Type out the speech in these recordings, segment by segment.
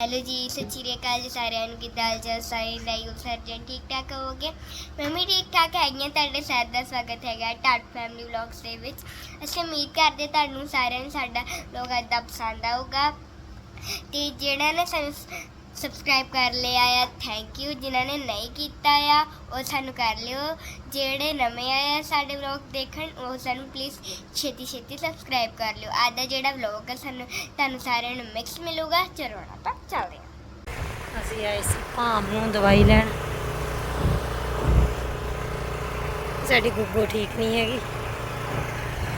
Hello ਜੀ ਸਤਿ ਸ਼੍ਰੀ ਅਕਾਲ ਜੀ ਸਾਰਿਆਂ ਨੂੰ ਕਿੱਦਾਂ ਹਾਲ ਚਾਲ ਸਾਰੇ ਲਾਈਵ ਸਰਜਨ ਠੀਕ ਠਾਕ ਹੋਵੋਗੇ ਮੈਂ ਵੀ ਠੀਕ ਠਾਕ ਹੈਗੀ ਤੁਹਾਡੇ ਸਾਰਿਆਂ ਦਾ ਸਵਾਗਤ ਹੈਗਾ ਟਾਟ ਫੈਮਿਲੀ ਵਲੌਗਸ ਦੇ ਵਿੱਚ ਅਸੀਂ ਉਮੀਦ ਕਰਦੇ ਤੁਹਾਨੂੰ ਸਾਰਿਆਂ ਨੂੰ ਸਾਡਾ ਵਲੌਗ ਅੱਜ ਦਾ ਪਸੰਦ ਆਊਗਾ ਤੇ ਜਿਹੜਾ ਨਾ ਸਾਨੂੰ ਸਬਸਕ੍ਰਾਈਬ ਕਰ ਲਿਆ ਆ ਥੈਂਕ ਯੂ ਜਿਨ੍ਹਾਂ ਨੇ ਨਹੀਂ ਕੀਤਾ ਆ, ਉਹ ਸਾਨੂੰ ਕਰ ਲਿਓ। ਜਿਹੜੇ ਨਵੇਂ ਆਏ ਆ ਸਾਡੇ ਵਲੌਗ ਦੇਖਣ, ਉਹ ਸਾਨੂੰ ਪਲੀਜ਼ ਛੇਤੀ ਛੇਤੀ ਸਬਸਕ੍ਰਾਈਬ ਕਰ ਲਿਓ। ਅੱਜ ਦਾ ਜਿਹੜਾ ਵਲੌਗ ਹੈ ਸਾਨੂੰ ਤੁਹਾਨੂੰ ਸਾਰਿਆਂ ਨੂੰ ਮਿਕਸ ਮਿਲੂਗਾ। ਚਲੋ ਹੁਣ ਆਪਾਂ ਚੱਲਦੇ ਹਾਂ। ਅਸੀਂ ਆਏ ਸੀ ਭਾਮ ਨੂੰ ਦਵਾਈ ਲੈਣ। ਸਾਡੀ ਗੁੱਗੋ ਠੀਕ ਨਹੀਂ ਹੈਗੀ।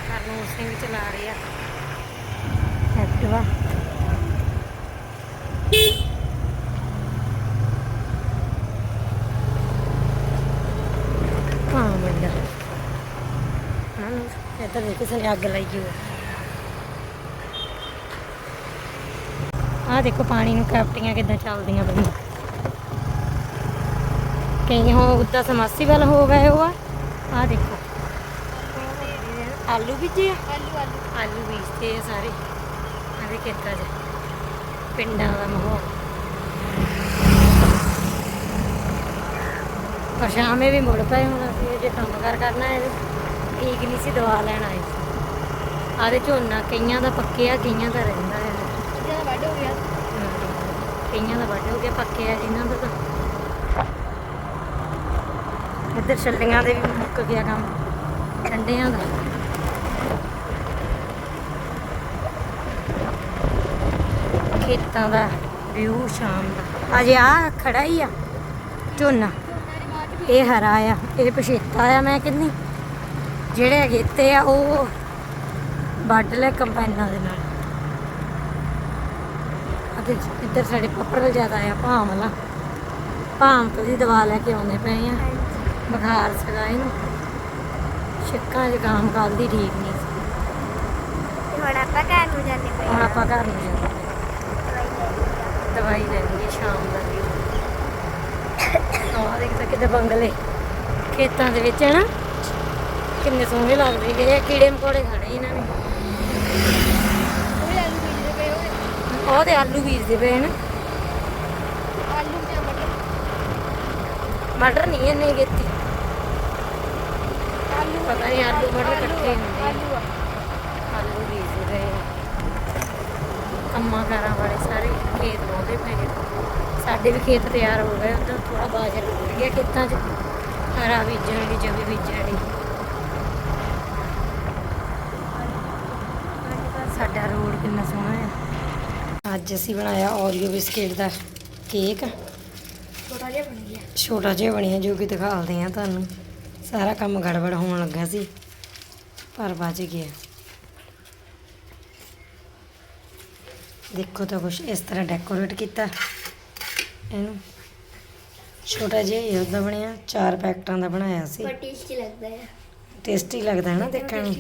ਹਰਨੂਰ ਸਿੰਘ ਚਲਾ ਰਿਹਾ ਐਕਟਿਵਾ ਭਾਮ ਮੰਡਾ ਹਾਂ ਇੱਧਰ ਦੇਖੋ ਕਿਸੇ ਨੇ ਅੱਗ ਲਾਈ ਹੋਈ। ਹੈ ਆਹ ਦੇਖੋ ਪਾਣੀ ਨੂੰ ਕੈਪਟੀਆਂ ਕਿੱਦਾਂ ਚੱਲਦੀਆਂ ਪਈਆਂ। ਕਈ ਹੋ ਉੱਦਾਂ ਸਮਰਸੀਬਲ ਹੋ ਗਏ ਉਹ ਆ। ਆਹ ਦੇਖੋ। ਆਲੂ ਬੀਜੇ ਆ? ਆਲੂ ਆਲੂ। ਆਲੂ ਬੀਜਦੇ ਆ ਸਾਰੇ। ਆਦੇ ਖੇਤਾਂ 'ਚ। ਪਿੰਡਾਂ ਦਾ ਮਾਹੌਲ। ਪਰ ਸ਼ਾਮੇ ਵੀ ਮੁੜ ਪਏ ਹੁਣ ਅਸੀਂ ਜੇ ਕੰਮ ਕਾਰ ਕਰਨਾ ਹੈ ਠੀਕ ਨਹੀਂ ਸੀ ਦਵਾ ਲੈਣ ਆਏ ਸੀ। ਆਦੇ ਝੋਨਾ ਕਈਆਂ ਦਾ ਪੱਕਿਆ ਕਈਆਂ ਦਾ ਰਹਿੰਦਾ ਹੈ ਜਿਹੜਾ ਵੱਡ ਹੋ ਗਿਆ। ਕਈਆਂ ਦਾ ਵੱਢ ਹੋ ਗਿਆ ਪੱਕੇ ਆ ਜਿਨ੍ਹਾਂ ਦਾ ਤਾਂ। ਇੱਧਰ ਛੱਲੀਆਂ ਦੇ ਵੀ ਮੁੱਕ ਗਿਆ ਕੰਮ ਠੰਡਿਆਂ ਦਾ। ਖੇਤਾਂ ਦਾ ਵਿਊ ਸ਼ਾਮ ਦਾ। ਅਜੇ ਆ ਖੜਾ ਹੀ ਆ ਝੋਨਾ। ਇਹ ਹਰਾ ਆ ਇਹ ਪਛੇਤਾ ਆ ਮੈਂ ਕਹਿੰਦੀ। ਜਿਹੜੇ ਅਗੇਤੇ ਆ ਉਹ ਵੱਢ ਲੈ ਕੰਬਾਈਨਾਂ ਦੇ ਨਾਲ। ਅਤੇ ਇੱਧਰ ਸਾਡੇ ਪੱਪੜ ਜ਼ਿਆਦਾ ਆ ਭਾਮ ਵਾਲਾ। ਭਾਮ ਤੋਂ ਦੀ ਦਵਾ ਲੈ ਕੇ ਆਉਂਦੇ ਪਏ ਆ। ਬੁਖਾਰ ਸੀਗਾ ਇਹਨੂੰ। ਛਿੱਕਾਂ ਜ਼ੁਕਾਮ ਕੱਲ੍ਹ ਦੀ ਠੀਕ ਨਹੀਂ ਸੀ। ਹੁਣ ਆਪਾਂ ਘਰ ਨੂੰ ਜਾਂਦੇ ਪਏ ਹੁਣ ਆਪਾਂ ਘਰ ਨੂੰ ਜਾਂਦੇ ਪਏ। ਹਾਂ ਦਵਾਈ ਲੈ ਲਈਏ ਸ਼ਾਮ ਦਾ। ਆਹ ਦੇਖ ਕਿਤੇ ਬੰਗਲੇ ਖੇਤਾਂ ਦੇ ਵਿੱਚ ਹੈ ਨਾ। ਕਿੰਨੇ ਸੋਹਣੇ ਲੱਗਦੇ ਗਏ ਆ ਕੀੜੇ ਮਕੌੜੇ ਖਾਣੇ ਇਹਨਾਂ ਨੇ। ਉਹ ਆਲੂ ਬੀਜਦੇ ਪਏ ਹੋਏ ਉਹ ਤੇ ਆਲੂ ਬੀਜਦੇ ਪਏ ਨੇ। ਆਲੂ ਤੇ ਮਟਰ ਮਟਰ ਨਹੀਂ ਇਹਨੇ ਕੀਤੀ ਆਲੂ ਪਤਾ ਨਹੀਂ, ਆਲੂ ਮਟਰ ਇਕੱਠੇ ਹੁੰਦੇ ਆ। ਆਲੂ ਆ। ਆਲੂ ਬੀਜ ਰਹੇ ਆ ਕੰਮਾਂ ਕਾਰਾਂ ਵਾਲੇ ਸਾਰੇ ਖੇਤ ਲਾਉਂਦੇ ਪਏ ਨੇ। ਸਾਡੇ ਵੀ ਖੇਤ ਤਿਆਰ ਹੋ ਗਏ, ਉਧਰ ਥੋੜਾ ਬਾਜਰ ਉੱਡ ਗਿਆ ਖੇਤਾਂ 'ਚ। ਹਰਾ ਬੀਜਣ ਦੀ ਜਮੀ ਬੀਜਣ ਦੀ। ਸਾਡਾ ਰੋਡ ਕਿੰਨਾ ਸੋਹਣਾ ਹੈ ਅੱਜ ਅਸੀਂ ਬਣਾਇਆ ਓਰੀਓ ਬਿਸਕਿਟ ਦਾ ਕੇਕ। ਛੋਟਾ ਜਿਹਾ ਬਣ ਗਿਆ। ਛੋਟਾ ਜਿਹਾ ਬਣਿਆ ਜੋ ਕਿ ਦਿਖਾਉਂਦੇ ਆ ਤੁਹਾਨੂੰ। ਸਾਰਾ ਕੰਮ ਗੜਬੜ ਹੋਣ ਲੱਗਾ ਸੀ ਪਰ ਬਚ ਗਿਆ। ਦੇਖੋ ਤਾਂ ਕੁਛ ਇਸ ਤਰ੍ਹਾਂ ਡੈਕੋਰੇਟ ਕੀਤਾ। ਇਹਨੂੰ ਛੋਟਾ ਜਿਹਾ ਹੀ ਉਹਦਾ ਬਣਿਆ ਚਾਰ ਪੈਕਟਾਂ ਦਾ ਬਣਾਇਆ ਸੀ। ਪਰ ਟੇਸਟੀ ਲੱਗਦਾ ਹੈ ਟੇਸਟੀ ਲੱਗਦਾ ਹੈ ਨਾ ਦੇਖਣ ਨੂੰ।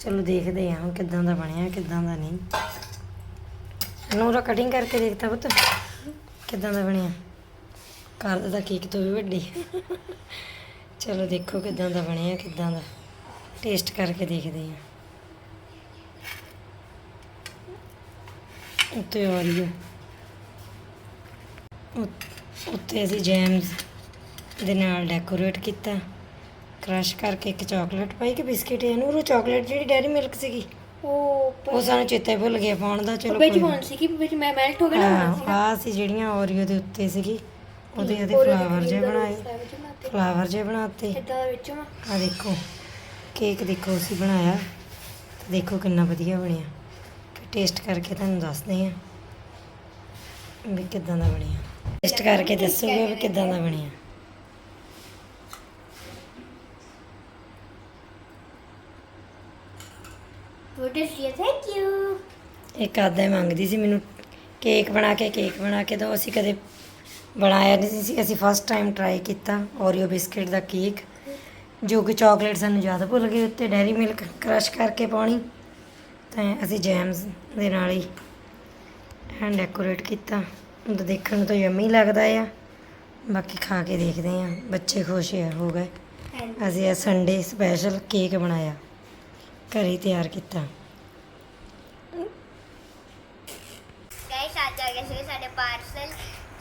ਚਲੋ ਦੇਖਦੇ ਹਾਂ ਕਿੱਦਾਂ ਦਾ ਬਣਿਆ, ਕਿੱਦਾਂ ਦਾ ਨਹੀਂ। ਨੂਰਾ ਕਟਿੰਗ ਕਰਕੇ ਦੇਖਤਾ ਪੁੱਤ, ਕਿੱਦਾਂ ਦਾ ਬਣਿਆ। ਕਰ ਦਾ ਕੇਕ ਤੋਂ ਵੀ ਵੱਡੀ। ਚਲੋ ਦੇਖੋ ਕਿੱਦਾਂ ਦਾ ਬਣਿਆ, ਕਿੱਦਾਂ ਦਾ। ਟੇਸਟ ਕਰਕੇ ਦੇਖਦੇ ਹਾਂ ਉੱਤੇ ਓਰੀਓ ਉ- ਉੱਤੇ ਅਸੀਂ ਜੈਮਸ ਦੇ ਨਾਲ ਡੈਕੋਰੇਟ ਕੀਤਾ। ਕ੍ਰਸ਼ ਕਰਕੇ ਇੱਕ ਚਾਕਲੇਟ ਪਾਈ ਕਿ ਬਿਸਕਿਟ ਇਹਨੂੰ ਉਹ ਚਾਕਲੇਟ ਜਿਹੜੀ ਡੈਰੀ ਮਿਲਕ ਸੀਗੀ। ਉਹ ਉਹ ਸਾਨੂੰ ਚੇਤਾ ਹੀ ਭੁੱਲ ਗਿਆ ਪਾਉਣ ਦਾ ਚਲੋ ਵਿੱਚ ਕੋਈ ਪਾਉਣ ਸੀ ਕਿ ਵਿੱਚ ਮੈਂ ਮੈਲਟ ਹੋ ਗਿਆ ਨਾ ਹਾਂ ਆ ਸੀ ਜਿਹੜੀਆਂ ਓਰੀਓ ਦੇ ਉੱਤੇ ਸੀਗੀ। ਉਹਦੇ ਇਹਦੇ ਫਲਾਵਰ ਜੇ ਬਣਾਏ। ਫਲਾਵਰ ਜੇ ਬਣਾਤੇ ਇਦਾਂ ਵਿੱਚੋਂ ਨਾ ਆ ਦੇਖੋ ਕੇਕ ਦੇਖੋ ਅਸੀਂ ਬਣਾਇਆ। ਤੇ ਦੇਖੋ ਕਿੰਨਾ ਵਧੀਆ ਬਣਿਆ। ਫਿਰ ਟੇਸਟ ਕਰਕੇ ਤੁਹਾਨੂੰ ਦੱਸਦੇ ਆ ਵੀ ਕਿੱਦਾਂ ਦਾ ਬਣਿਆ। ਟੇਸਟ ਕਰਕੇ ਦੱਸੋਗੇ ਵੀ ਕਿੱਦਾਂ ਦਾ ਬਣਿਆ। ਥੈਂਕ ਯੂ ਇੱਕ ਆਦਾ ਮੰਗਦੀ ਸੀ ਮੈਨੂੰ। ਕੇਕ ਬਣਾ ਕੇ ਕੇਕ ਬਣਾ ਕੇ ਦਿਓ ਅਸੀਂ ਕਦੇ ਬਣਾਇਆ ਨਹੀਂ ਸੀ। ਅਸੀਂ ਫਸਟ ਟਾਈਮ ਟਰਾਈ ਕੀਤਾ ਓਰੀਓ ਬਿਸਕਿਟ ਦਾ ਕੇਕ ਜੋ ਕਿ ਚਾਕਲੇਟ ਸਾਨੂੰ ਜ਼ਿਆਦਾ ਭੁੱਲ ਗਏ। ਉੱਤੇ ਡੈਰੀ ਮਿਲਕ ਕ੍ਰਸ਼ ਕਰਕੇ ਪਾਉਣੀ। ਤਾਂ ਅਸੀਂ ਜੈਮਸ ਦੇ ਨਾਲ ਹੀ ਐਂਡ ਡੈਕੋਰੇਟ ਕੀਤਾ। ਉਹ ਤਾਂ ਦੇਖਣ ਨੂੰ ਤਾਂ ਯੰਮੀ ਲੱਗਦਾ ਆ। ਬਾਕੀ ਖਾ ਕੇ ਦੇਖਦੇ ਆ। ਬੱਚੇ ਖੁਸ਼ ਆ ਹੋ ਗਏ। ਅਸੀਂ ਇਹ ਸੰਡੇ ਸਪੈਸ਼ਲ ਕੇਕ ਬਣਾਇਆ। ਘਰੇ ਹੀ ਤਿਆਰ ਕੀਤਾ। ਗਾਇਸ ਅੱਜ ਆ ਗਏ ਸੀ ਸਾਡੇ ਪਾਰਸਲ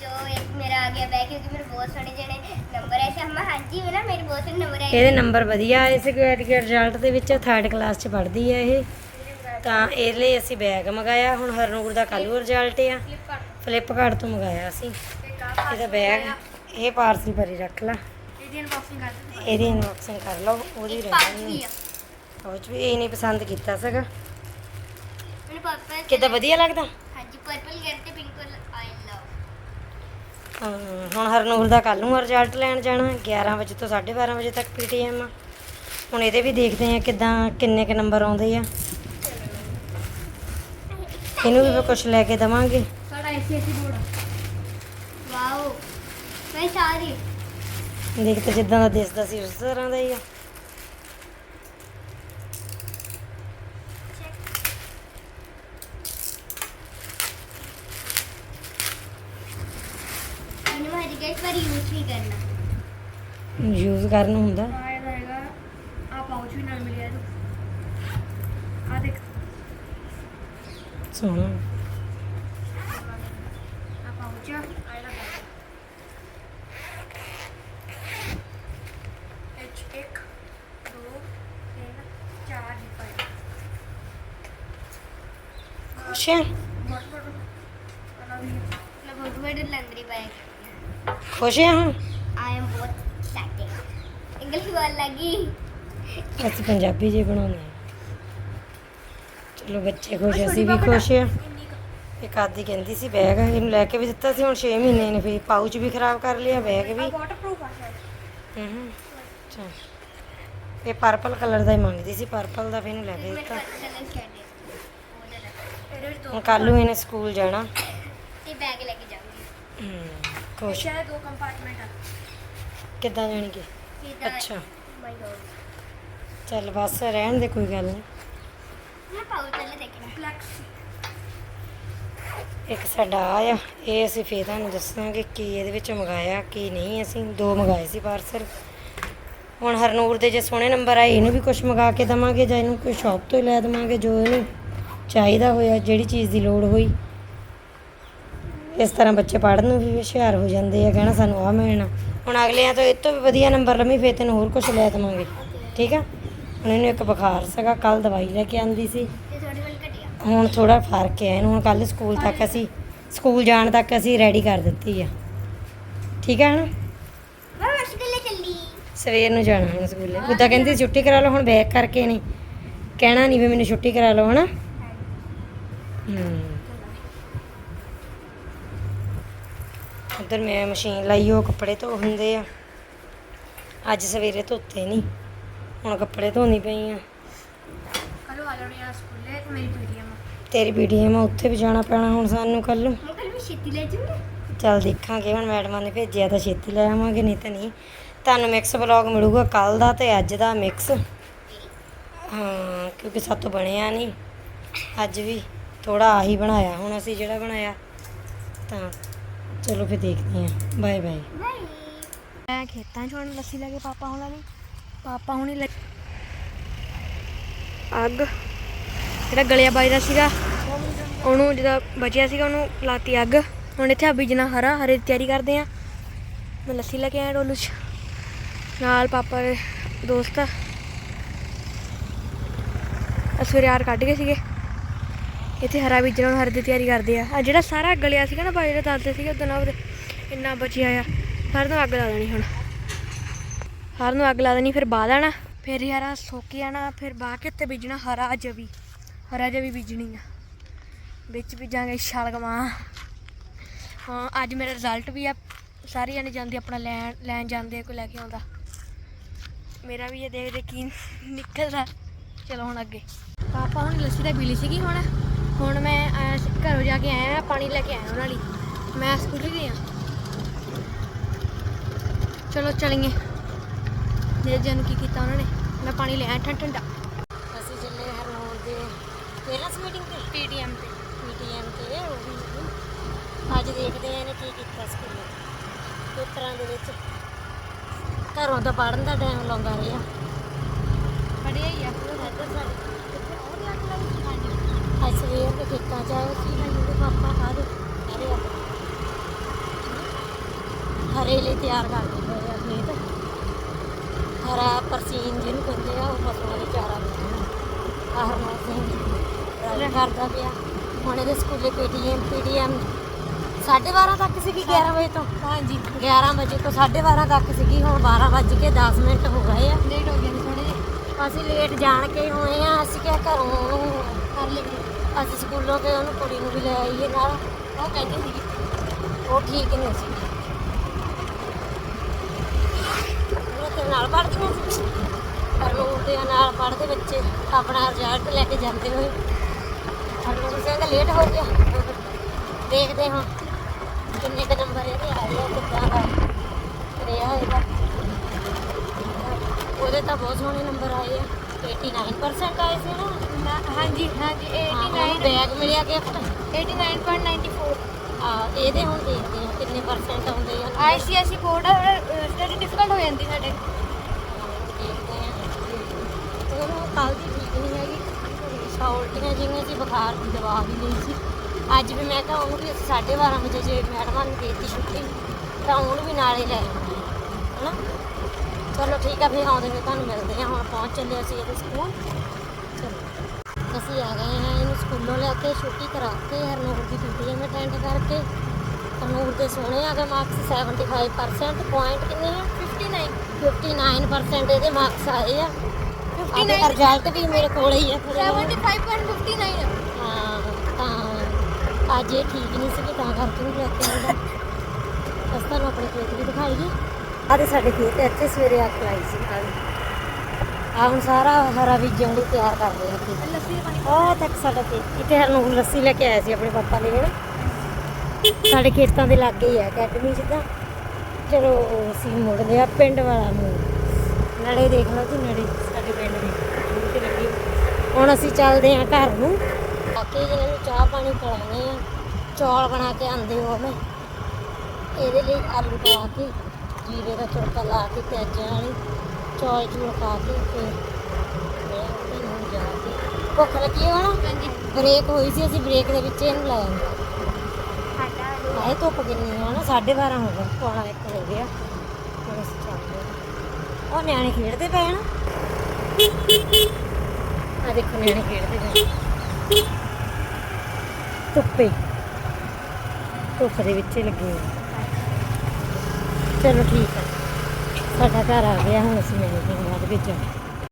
ਜੋ ਇੱਕ ਮੇਰਾ ਆ ਗਿਆ ਬੈਗ ਕਿਉਂਕਿ ਮੇਰੇ ਬਹੁਤ ਸੋਹਣੇ ਜਿਹੜੇ ਨੰਬਰ ਆਏ ਸੀ ਅਮਾ ਹਾਂਜੀ ਮੇਰਾ ਮੇਰੇ ਬਹੁਤ ਸੋਹਣੇ ਨੰਬਰ ਆਏ ਇਹਦੇ ਨੰਬਰ ਵਧੀਆ ਆਏ ਸੀ ਗ੍ਰੈਜੂਏਟ ਰਿਜ਼ਲਟ ਦੇ ਵਿੱਚ ਥਰਡ ਕਲਾਸ 'ਚ ਪੜ੍ਹਦੀ ਹੈ ਇਹ। ਤਾਂ ਇਹਦੇ ਲਈ ਅਸੀਂ ਬੈਗ ਮੰਗਾਇਆ ਹੁਣ ਹਰਨੂਰ ਦਾ ਕੱਲ੍ਹ ਨੂੰ ਰਿਜ਼ਲਟ ਆ। ਫਲਿੱਪਕਾਰਟ ਤੋਂ ਮੰਗਾਇਆ ਅਸੀਂ। ਇਹਦਾ ਬੈਗ ਇਹ ਪਾਰਸਲ ਭਰੀ ਰੱਖ ਲਾ। ਇਹਦੀ ਅਨਬਾਕਸਿੰਗ ਕਰ ਦਿੰਦੇ ਇਹਦੀ ਅਨਬਾਕਸਿੰਗ ਕਰ ਲਓ ਉਹਦੀ ਰਹਿਣੀ ਹੈ ਉਹ 'ਚ ਵੀ ਇਹ ਨਹੀਂ ਪਸੰਦ ਕੀਤਾ ਸੀਗਾ। ਮੈਨੂੰ ਪਰਪਲ ਕਿੱਦਾਂ ਵਧੀਆ ਲੱਗਦਾ? ਹਾਂਜੀ ਪਰਪਲ ਕਲਰ ਤੇ ਪਿੰਕ ਕਲਰ ਆਈ ਲਵ ਹੁਣ ਹਰਨੂਰ ਦਾ ਕੱਲ ਨੂੰ ਰਿਜ਼ਲਟ ਲੈਣ ਜਾਣਾ 11 ਵਜੇ ਤੋਂ 12:30 ਵਜੇ ਤੱਕ ਪੀਟੀਐਮ ਆ। ਹੁਣ ਇਹਦੇ ਵੀ ਦੇਖਦੇ ਆ ਕਿਦਾਂ ਕਿੰਨੇ ਕ ਨੰਬਰ ਆਉਂਦੇ ਆ। ਇਹਨੂੰ ਵੀ ਕੁਝ ਲੈ ਕੇ ਦਵਾਂਗੇ। ਸਾਡਾ ਐਸੀ ਐਸੀ ਬੋਰਡ ਵਾਓ ਮੈਂ ਸਾਰੀ। ਦੇਖ ਤੇ ਜਿੱਦਾਂ ਦਾ ਦਿਸਦਾ ਸੀ ਉਸ ਤਰ੍ਹਾਂ ਦਾ ਹੀ ਆ। ਇਹਨੂੰ ਮੈਂ ਰਿਗਰਟ ਪਰ ਯੂਜ਼ ਨਹੀਂ ਕਰਨਾ ਯੂਜ਼ ਕਰਨ ਹੁੰਦਾ ਆਇਆ ਹੈਗਾ ਆ ਪਾਉਚ ਵੀ ਨਾਲ ਮਿਲਿਆ ਇਹਨੂੰ ਆ ਦੇਖ ਸੋਹਣਾ ਆ ਪਾਉਚ ਆ ਆਇਆ ਦਾ ਐਚ 1 2 3 4 ਦੀ ਪਾਈ ਖੁਸ਼ ਆ ਬਹੁਤ ਬੜਾ ਵਾਲਾ ਹੈ। ਖੁਸ਼ ਹੁਣ ਆਈ ਐਮ ਬਹੁਤ ਸੈਟਿੰਗ ਇੰਗਲਿਸ਼ ਬੋਲ ਲੱਗੀ। ਅਸੀਂ ਪੰਜਾਬੀ ਜੀ ਬਣਾਉਂਦੇ ਆ। ਚਲੋ ਬੱਚੇ ਖੁਸ਼ ਅਸੀਂ ਵੀ ਖੁਸ਼ ਆ। ਇੱਕ ਆਦੀ ਕਹਿੰਦੀ ਸੀ ਬੈਗ ਇਹਨੂੰ ਲੈ ਕੇ ਵੀ ਦਿੱਤਾ ਸੀ ਹੁਣ 6 ਮਹੀਨੇ ਨੇ ਫਿਰ ਪਾਊਚ ਵੀ ਖਰਾਬ ਕਰ ਲਿਆ ਬੈਗ ਵੀ। ਵਾਟਰਪ੍ਰੂਫ ਆ ਹੂੰ ਇਹ ਪਰਪਲ ਕਲਰ ਦਾ ਹੀ ਮੰਗਦੀ ਸੀ ਪਰਪਲ ਦਾ ਫਿਰ ਇਹਨੂੰ ਲੈ ਕੇ ਮੇਰੇ ਦਿੱਤਾ। ਕੋਲ ਕਲਰ ਹੁਣ ਕੱਲ ਨੂੰ ਇਹਨੇ ਸਕੂਲ ਜਾਣਾ। ਤੇ ਬੈਗ ਲੈ ਕੇ ਜਾਊਂਗੀ। ਹੂੰ। ਖੁਸ਼ ਸ਼ਾਇਦ ਦੋ ਕੰਪਾਰਟਮੈਂਟ ਆ। ਕਿੱਦਾਂ ਜਾਣਗੇ ਕਿਦਾਂ ਅੱਛਾ। ਮਾਈ ਗੋਡ ਚੱਲ ਬਸ ਰਹਿਣ ਦੇ ਕੋਈ ਗੱਲ ਨਹੀਂ। ਮੈਂ ਪਾਉਚ ਪਹਿਲੇ ਦੇਖਣਾ ਫਲੈਕਸੀ ਇੱਕ ਸਾਡਾ ਆ ਆ ਇਹ ਅਸੀਂ ਫੇਰ ਤੁਹਾਨੂੰ ਦੱਸਾਂਗੇ ਕੀ ਇਹਦੇ ਵਿੱਚ ਮੰਗਾਇਆ ਕੀ ਨਹੀਂ। ਅਸੀਂ ਦੋ ਮੰਗਾਏ ਸੀ ਪਾਰਸਲ ਹੁਣ ਹਰਨੂਰ ਦੇ ਜੇ ਸੋਹਣੇ ਨੰਬਰ ਆਏ ਇਹਨੂੰ ਵੀ ਕੁਝ ਮੰਗਾ ਕੇ ਦਵਾਂਗੇ ਜਾਂ ਇਹਨੂੰ ਕੋਈ ਸ਼ਾਪ ਤੋਂ ਹੀ ਲੈ ਦਵਾਂਗੇ ਜੋ ਇਹਨੂੰ ਚਾਹੀਦਾ ਹੋਇਆ ਜਿਹੜੀ ਚੀਜ਼ ਦੀ ਲੋੜ ਹੋਈ। ਇਸ ਤਰ੍ਹਾਂ ਬੱਚੇ ਪੜ੍ਹਨ ਨੂੰ ਵੀ ਹੁਸ਼ਿਆਰ ਹੋ ਜਾਂਦੇ ਆ, ਕਹਿਣਾ ਸਾਨੂੰ ਆ ਮਿਲਣਾ। ਹੁਣ ਅਗਲਿਆਂ ਤੋਂ ਇਹ ਤੋਂ ਵੀ ਵਧੀਆ ਨੰਬਰ ਲੰਮੀ ਫੇਰ ਤੈਨੂੰ ਹੋਰ ਕੁਝ ਲੈ ਦਵਾਂਗੇ। ਠੀਕ ਆ? ਹੁਣ ਇਹਨੂੰ ਇੱਕ ਬੁਖਾਰ ਸੀਗਾ ਕੱਲ ਦਵਾਈ ਲੈ ਕੇ ਆਂਦੀ ਸੀ। ਹੁਣ ਥੋੜਾ ਫ਼ਰਕ ਹੈ ਇਹਨੂੰ, ਹੁਣ ਕੱਲ ਸਕੂਲ ਤੱਕ ਅਸੀਂ, ਸਕੂਲ ਜਾਣ ਤੱਕ ਅਸੀਂ ਰੈਡੀ ਕਰ ਦਿੱਤੀ ਆ। ਠੀਕ ਹੈ ਨਾ ਸਵੇਰ ਨੂੰ ਜਾਣਾ ਹੁਣ ਸਕੂਲੇ। ਉਦਾਂ ਕਹਿੰਦੀ ਸੀ, ਛੁੱਟੀ ਕਰਾ ਲਓ, ਹੁਣ ਬੈਕ ਕਰਕੇ ਨਹੀਂ। ਕਹਿਣਾ ਨਹੀਂ ਵੀ ਮੈਨੂੰ ਛੁੱਟੀ ਕਰਾ ਲਓ, ਹਨਾ ਹੂੰ ਉਧਰ ਮੈਂ ਮਸ਼ੀਨ ਲਾਈ ਉਹ ਕੱਪੜੇ ਧੋ ਹੁੰਦੇ ਆ। ਅੱਜ ਸਵੇਰੇ ਧੋਤੇ ਨਹੀਂ ਹੁਣ ਕੱਪੜੇ ਧੋਣੀ ਪਈ ਆ। ਕੱਲ ਆ ਜਾਣੀ ਆ ਸਕੂਲੇ ਮੇਰੀ ਪੀਟੀਐਮ ਤੇਰੀ ਪੀਟੀਐਮ ਆ ਉੱਥੇ ਵੀ ਜਾਣਾ ਪੈਣਾ ਹੁਣ ਸਾਨੂੰ ਕੱਲ ਨੂੰ ਕੱਲ ਵੀ ਛੇਤੀ ਲੈ ਜਾਊਂਗੀ ਚੱਲ ਦੇਖਾਂਗੇ ਹੁਣ ਮੈਡਮਾਂ ਨੇ ਭੇਜਿਆ ਤਾਂ ਛੇਤੀ ਲੈ ਆਵਾਂਗੇ ਨਹੀਂ ਤਾਂ ਨਹੀਂ। ਤੁਹਾਨੂੰ ਮਿਕਸ ਵਲੌਗ ਮਿਲੂਗਾ ਕੱਲ ਦਾ ਤੇ ਅੱਜ ਦਾ ਮਿਕਸ ਹਾਂ ਕਿਉਂਕਿ ਸਾਤੋਂ ਬਣਿਆ ਨਹੀਂ ਅੱਜ ਵੀ ਥੋੜਾ ਆਹੀ ਬਣਾਇਆ ਹੁਣ ਅਸੀਂ ਜਿਹੜਾ ਬਣਾਇਆ ਤਾਂ ਚਲੋ ਫਿਰ ਦੇਖਦੇ ਹਾਂ। ਬਾਏ ਬਾਏ ਮੈਂ ਖੇਤਾਂ 'ਚ ਹੁਣ ਲੱਸੀ ਲੈ ਕੇ ਪਾਪਾ ਹੋਣਾ ਨਹੀਂ ਪਾਪਾ ਹੁਣੀ ਲੈ ਅੱਗ। ਜਿਹੜਾ ਗਲਿਆ ਬਾਈ ਸੀਗਾ, ਉਹਨੂੰ ਜਿਹਦਾ ਬਚਿਆ ਸੀਗਾ, ਉਹਨੂੰ ਲਾਤੀ ਅੱਗ। ਹੁਣ ਇੱਥੇ ਆ ਬੀਜਣਾ ਹਰਾ, ਹਰੇ ਦੀ ਤਿਆਰੀ ਕਰਦੇ ਆ ਮੈਂ ਲੱਸੀ ਲੈ ਕੇ ਆਇਆ ਡੋਲੂ 'ਚ। ਨਾਲ ਪਾਪਾ ਦੇ ਦੋਸਤ। ਆ ਸਵੇਰੇ ਯਾਰ ਕੱਢ ਗਏ ਸੀਗੇ। ਇੱਥੇ ਹਰਾ ਬੀਜਣਾ ਹੁਣ ਹਰੇ ਦੀ ਤਿਆਰੀ ਕਰਦੇ ਆ। ਆ ਜਿਹੜਾ ਸਾਰਾ ਗਲਿਆ ਸੀਗਾ ਨਾ ਬਾਈ ਦਾ ਦੱਸਦੇ ਸੀਗੇ ਉਦੋਂ ਉਹਦੇ ਇੰਨਾ ਬਚਿਆ ਆ। ਸਾਰਿਆਂ ਨੂੰ ਅੱਗ ਲਾ ਦੇਣੀ ਹੁਣ। ਸਾਰਿਆਂ ਨੂੰ ਅੱਗ ਲਾ ਦੇਣੀ ਫਿਰ ਬਾਹ ਦੇਣਾ ਫਿਰ ਯਾਰਾ ਸੁੱਕ ਜਾਣਾ ਫਿਰ ਬਾਹ ਕੇ ਤੇ ਬੀਜਣਾ? ਹਰਾ ਜਵੀ ਹਰਾ ਜਵੀ ਬੀਜਣੀ ਆ। ਵਿੱਚ ਬੀਜਾਂਗੇ ਸ਼ਲਗਮਾਂ ਹਾਂ ਅੱਜ ਮੇਰਾ ਰਿਜ਼ਲਟ ਵੀ ਆ। ਸਾਰੇ ਜਾਣੇ ਜਾਂਦੇ ਆਪਣਾ ਲੈਣ ਲੈਣ ਜਾਂਦੇ ਆ, ਕੋਈ ਲੈ ਕੇ ਆਉਂਦਾ। ਮੇਰਾ ਵੀ ਇਹ ਦੇਖਦੇ ਕੀ ਨਿਕਲਦਾ। ਚਲੋ ਹੁਣ ਅੱਗੇ। ਪਾਪਾ ਹੁਣ ਲੱਸੀ ਤਾਂ ਪੀ ਲਈ ਸੀਗੀ ਹੁਣ। ਹੁਣ ਮੈਂ ਆਇਆ ਸੀ- ਘਰੋਂ ਜਾ ਕੇ ਆਇਆ ਪਾਣੀ ਲੈ ਕੇ ਆਇਆ ਉਹਨਾਂ ਲਈ। ਮੈਂ ਸਕੂਟਰੀ ਤੇ ਆ। ਚਲੋ ਚਲੀਏ। ਦੇ ਜਨ ਕੀ ਕੀਤਾ ਉਹਨਾਂ ਨੇ? ਮੈਂ ਪਾਣੀ ਲਿਆ ਠੰਡਾ ਠੰਡਾ। ਅਸੀਂ ਚੱਲੇ ਹਰਨੌਰ ਦੇ ਪੇਰੈਂਟਸ ਮੀਟਿੰਗ ਤੇ? ਪੀਟੀਐਮ ਤੇ। ਪੀਟੀਐਮ ਤੇ ਉਹ ਵੀ ਅੱਜ ਦੇਖਦੇ ਆ ਇਹਨੇ ਕੀ ਕੀਤਾ ਸਕੂਲੇ। ਪੇਪਰਾਂ ਦੇ ਵਿੱਚ। ਘਰੋਂ ਤਾਂ ਪੜਨ ਦਾ ਟਾਈਮ ਲਾਉਂਦਾ ਰਿਹਾ। ਪੜਿਆ ਹੀ ਆ। ਇੱਧਰ ਸਾਡੇ ਕਿੱਥੇ ਉਹਦੇ ਅੱਗ ਲਾਈ ਸੀ ਅੱਜ ਸਵੇਰ ਦੇ ਖੇਤਾਂ ਸੀ ਪਾਪਾ ਆ। ਹਰੇ ਲਈ ਤਿਆਰ ਕਰਦੇ ਹੋਏ ਆ ਖੇਤ। ਹਰਾ ਪਰਸੀਨ ਜਿਹਨੂੰ ਕਹਿੰਦੇ ਆ ਉਹ ਪਸ਼ੂਆਂ ਦੇ ਚਾਰਾ ਬਣਾਉਣਾ ਹਰਮਨ ਸਿੰਘ ਰਾਜ ਕਰਦਾ ਪਿਆ। ਹੁਣ ਇਹਦੇ ਸਕੂਲੇ ਪੀਟੀਐਮ ਪੀਡੀਐਮ 12:30 ਤੱਕ ਸੀਗੀ 11 ਵਜੇ ਤੋਂ। ਹਾਂਜੀ। 11 ਵਜੇ ਤੋਂ 12:30 ਤੱਕ ਸੀਗੀ ਹੁਣ 12 ਵੱਜ ਕੇ 10 ਮਿੰਟ ਹੋ ਗਏ ਆ। ਲੇਟ ਹੋ ਗਏ ਥੋੜੇ ਅਸੀਂ ਲੇਟ ਜਾਣ ਕੇ ਹੋਏ ਆ ਅਸੀਂ ਕਿਹਾ ਘਰੋਂ ਕਰ ਲਈ ਅਸੀਂ ਸਕੂਲੋਂ ਤੇ ਉਹਨੂੰ ਕੁੜੀ ਨੂੰ ਵੀ ਲੈ ਆਈਏ ਨਾਲ। ਉਹ ਕਹਿੰਦੇ ਸੀਗੇ ਉਹ ਠੀਕ ਨਹੀਂ ਸੀ। ਉਹ ਤੇ ਨਾਲ ਪੜ੍ਹਦੀਆਂ ਸੀ। ਪਰ ਦੇ ਨਾਲ ਪੜ੍ਹਦੇ ਬੱਚੇ ਆਪਣਾ ਰਿਜ਼ਲਟ ਲੈ ਕੇ ਜਾਂਦੇ ਹੋਏ। ਹਰਮਨ ਸਿੰਘ ਲੇਟ ਹੋ ਗਿਆ। ਦੇਖਦੇ ਹਾਂ ਕਿੰਨੇ ਕੁ ਨੰਬਰ ਇਹਦੇ ਆਏ ਆ, ਕਿੱਦਾਂ ਦਾ ਰਿਹਾ ਇਹਦਾ। ਉਹਦੇ ਤਾਂ ਬਹੁਤ ਸੋਹਣੇ ਨੰਬਰ ਆਏ ਆ। 89% ਆਏ ਸੀ ਨਾ। ਹਾਂਜੀ ਹਾਂਜੀ ਹਾਂ, ਉਹਨੂੰ ਬੈਗ ਮਿਲਿਆ ਗਿਫਟ 89.94 ਆ ਇਹਦੇ ਹੁਣ ਦੇਖਦੇ ਆ ਕਿੰਨੇ ਪਰਸੈਂਟ ਆਉਂਦੇ ਆ। ਆਈਸੀਐਸਈ ਬੋਰਡ ਸਟੱਡੀ ਡਿਫਿਕਲਟ ਹੋ ਜਾਂਦੀ ਸਾਡੇ। ਦੇਖਦੇ ਆ। ਉਹਨੂੰ ਕੱਲ ਦੀ ਠੀਕ ਨਹੀਂ ਹੈਗੀ। ਸੌ ਉਲਟੀਆਂ ਜਿਹੀਆਂ ਸੀ ਬੁਖਾਰ ਦੀ ਦਵਾ ਵੀ ਲਈ ਸੀ। ਅੱਜ ਵੀ ਮੈਂ ਕਿਹਾ ਉਹਨੂੰ ਵੀ ਅਸੀਂ 12:30 ਵਜੇ ਜੇ ਮੈਡਮਾਂ ਨੂੰ ਦੇਤੀ ਛੁੱਟੀ ਤਾਂ ਉਹਨੂੰ ਵੀ ਨਾਲੇ ਲੈ ਆਉਣਾ ਹਨਾ? ਚਲੋ ਠੀਕ ਆ ਫਿਰ ਆਉਂਦੇ ਨੇ ਤੁਹਾਨੂੰ ਮਿਲਦੇ ਆ ਹੁਣ ਪਹੁੰਚ ਚੱਲੇ ਅਸੀਂ ਇਹਦੇ ਸਕੂਲ। ਚਲੋ ਅਸੀਂ ਆ ਗਏ ਹਾਂ ਇਹਨੂੰ ਸਕੂਲੋਂ ਲੈ ਕੇ ਛੁੱਟੀ ਕਰਾ ਕੇ ਹਰਨੂਰ ਦੀ ਡਿਊਟੀ ਮੈਂ ਅਟੈਂਡ ਕਰਕੇ। ਹਰਨੂਰ ਦੇ ਸੋਹਣੇ ਆ ਗਏ ਮਾਰਕਸ 75% ਪੁਆਇੰਟ ਕਿੰਨੇ ਆ? 59 59% ਇਹਦੇ ਮਾਰਕਸ ਆਏ ਆ। 59 ਉਹਦੇ ਰਿਜ਼ਲਟ ਵੀ ਮੇਰੇ ਕੋਲ ਹੀ ਆ ਫਿਰ ਇਹ- 75.59 ਹਾਂ ਤਾਂ ਅੱਜ ਇਹ ਠੀਕ ਨਹੀਂ ਸੀ ਤਾਂ ਕਰਕੇ ਨਹੀਂ ਲੈ ਕੇ ਆਉਂਦਾ। ਅਸੀਂ ਤੁਹਾਨੂੰ ਆਪਣੇ ਖੇਤ ਵੀ ਦਿਖਾਈਏ। ਆਦੇ ਸਾਡੇ ਖੇਤ ਇੱਥੇ ਸਵੇਰੇ ਅੱਗ ਲਾਈ ਸੀ ਆ ਹੁਣ ਸਾਰਾ ਹਰਾ ਬੀਜਣ ਲਈ ਤਿਆਰ ਕਰ ਰਹੇ ਆ ਖੇਤ। ਲੱਸੀ ਪਾਣੀ ਉਹ ਤੱਕ ਸਾਡਾ ਖੇਤ। ਇੱਥੇ ਹਰਨੂਰ ਲੱਸੀ ਲੈ ਕੇ ਆਇਆ ਸੀ ਆਪਣੇ ਪਾਪਾ ਲਈ ਹਨਾ? ਸਾਡੇ ਖੇਤਾਂ ਦੇ ਲਾਗੇ ਹੀ ਆ ਅਕੈਡਮੀ ਜਿੱਦਾਂ। ਚਲੋ ਅਸੀਂ ਮੁੜਦੇ ਆ ਪਿੰਡ ਵਾਲਾ ਮੋੜ ਨੜੇ ਦੇਖ ਲਓ ਜੀ ਨੜੇ ਸਾਡੇ ਪਿੰਡ ਦੇ। ਤੇ। ਹੁਣ ਅਸੀਂ ਚੱਲਦੇ ਆ ਘਰ ਨੂੰ। ਬਾਕੀ ਜਿਹਨਾਂ ਨੂੰ ਚਾਹ ਪਾਣੀ ਪਿਲਾਉਣੇ ਆ ਚੌਲ ਬਣਾ ਕੇ ਆਂਦੇ ਹੋ ਮੈਂ। ਇਹਦੇ ਲਈ ਆਲੂ ਪਾ ਕੇ। ਜੀਰੇ ਦਾ ਤੜਕਾ ਲਾ ਕੇ ਪਿਆਜ਼ਾਂ ਵਾਲੇ ਚੌਲ ਚੂਲ ਖਾ ਕੇ ਫਿਰ ਮੈਂ ਉਹਦੇ ਨੂੰ ਜਾ ਕੇ ਭੁੱਖ ਲੱਗੀ ਹੋਣਾ ਹਾਂਜੀ। ਬ੍ਰੇਕ ਹੋਈ ਸੀ ਅਸੀਂ ਬ੍ਰੇਕ ਦੇ ਵਿੱਚ ਇਹਨੂੰ ਲਾਇਆ ਆਏ। ਧੁੱਪ ਕਿੰਨੀ ਆ ਨਾ 12:30 ਹੋ ਗਏ ਪੌਣਾ ਇੱਕ ਹੋ ਗਿਆ। ਹੁਣ ਅਸੀਂ ਚੱਲਦੇ ਹਾਂ। ਉਹ ਨਿਆਣੇ ਖੇਡਦੇ ਪਏ ਨਾ? ਆ ਦੇਖੋ ਨਿਆਣੇ ਖੇਡਦੇ ਪਏ ਧੁੱਪੇ। ਧੁੱਪ ਦੇ ਵਿੱਚ ਹੀ ਲੱਗੇ ਹੋਏ। ਚਲੋ ਠੀਕ ਹੈ। ਸਾਡਾ ਘਰ ਆ ਗਿਆ ਹੁਣ ਅਸੀਂ ਮਿਲਦੇ ਹਾਂ ਬਾਅਦ ਵਿੱਚ।